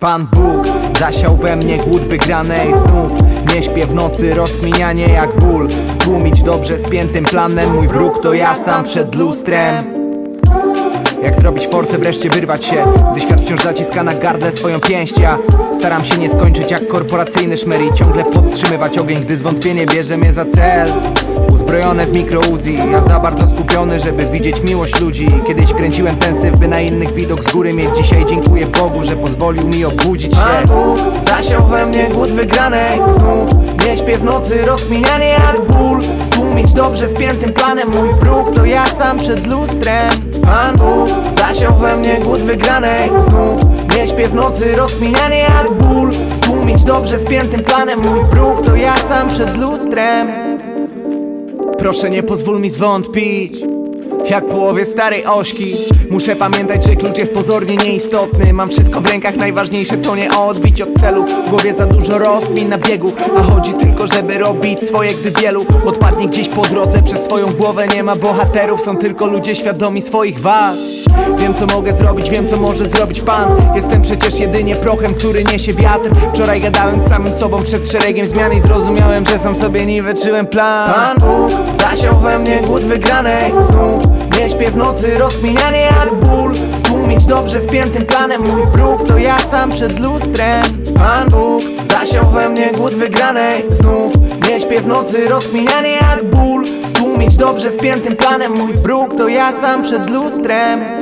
Pan Bóg zasiał we mnie głód wygranej znów. Nie śpię w nocy, rozkminianie jak ból. Stłumić dobrze spiętym planem. Mój wróg to ja sam przed lustrem. Jak zrobić forsę, wreszcie wyrwać się Gdy świat wciąż zaciska na gardle swoją pięść. Ja staram się nie skończyć jak korporacyjny szmer I ciągle podtrzymywać ogień, gdy zwątpienie bierze mnie za cel Uzbrojone w mikro Uzi Ja za bardzo skupiony, żeby widzieć miłość ludzi. Kiedyś kręciłem ten syf, by na innych widok z góry mieć. Dzisiaj dziękuję Bogu, że pozwolił mi obudzić się. Pan Bóg zasiał we mnie głód wygranej Znów nie śpię w nocy, rozkminianie jak ból. Stłumić dobrze spiętym planem. Mój wróg to ja sam przed lustrem. Pan Bóg zasiał we mnie głód wygranej Znów nie śpię w nocy, rozkminianie jak ból. Stłumić dobrze spiętym planem. Mój wróg to ja sam przed lustrem Proszę nie pozwól mi zwątpić jak połowie starej ośki. Muszę pamiętać, że klucz jest pozornie nieistotny. Mam wszystko w rękach, najważniejsze to nie odbić od celu. W głowie za dużo rozkmin na biegu A chodzi tylko, żeby robić swoje, gdy wielu Odpadnie gdzieś po drodze, przez swoją głowę nie ma bohaterów Są tylko ludzie świadomi swoich wad. Wiem co mogę zrobić, wiem co może zrobić Pan. Jestem przecież jedynie prochem, który niesie wiatr. Wczoraj gadałem z samym sobą przed szeregiem zmian I zrozumiałem, że sam sobie niweczyłem plan. Pan Bóg zasiał we mnie głód wygranej. Znów nie śpię w nocy, rozkminianie jak ból. Stłumić dobrze spiętym planem. Mój wróg to ja sam przed lustrem. Pan Bóg zasiał we mnie głód wygranej. Znów nie śpię w nocy, rozkminianie jak ból. Stłumić dobrze spiętym planem. Mój wróg to ja sam przed lustrem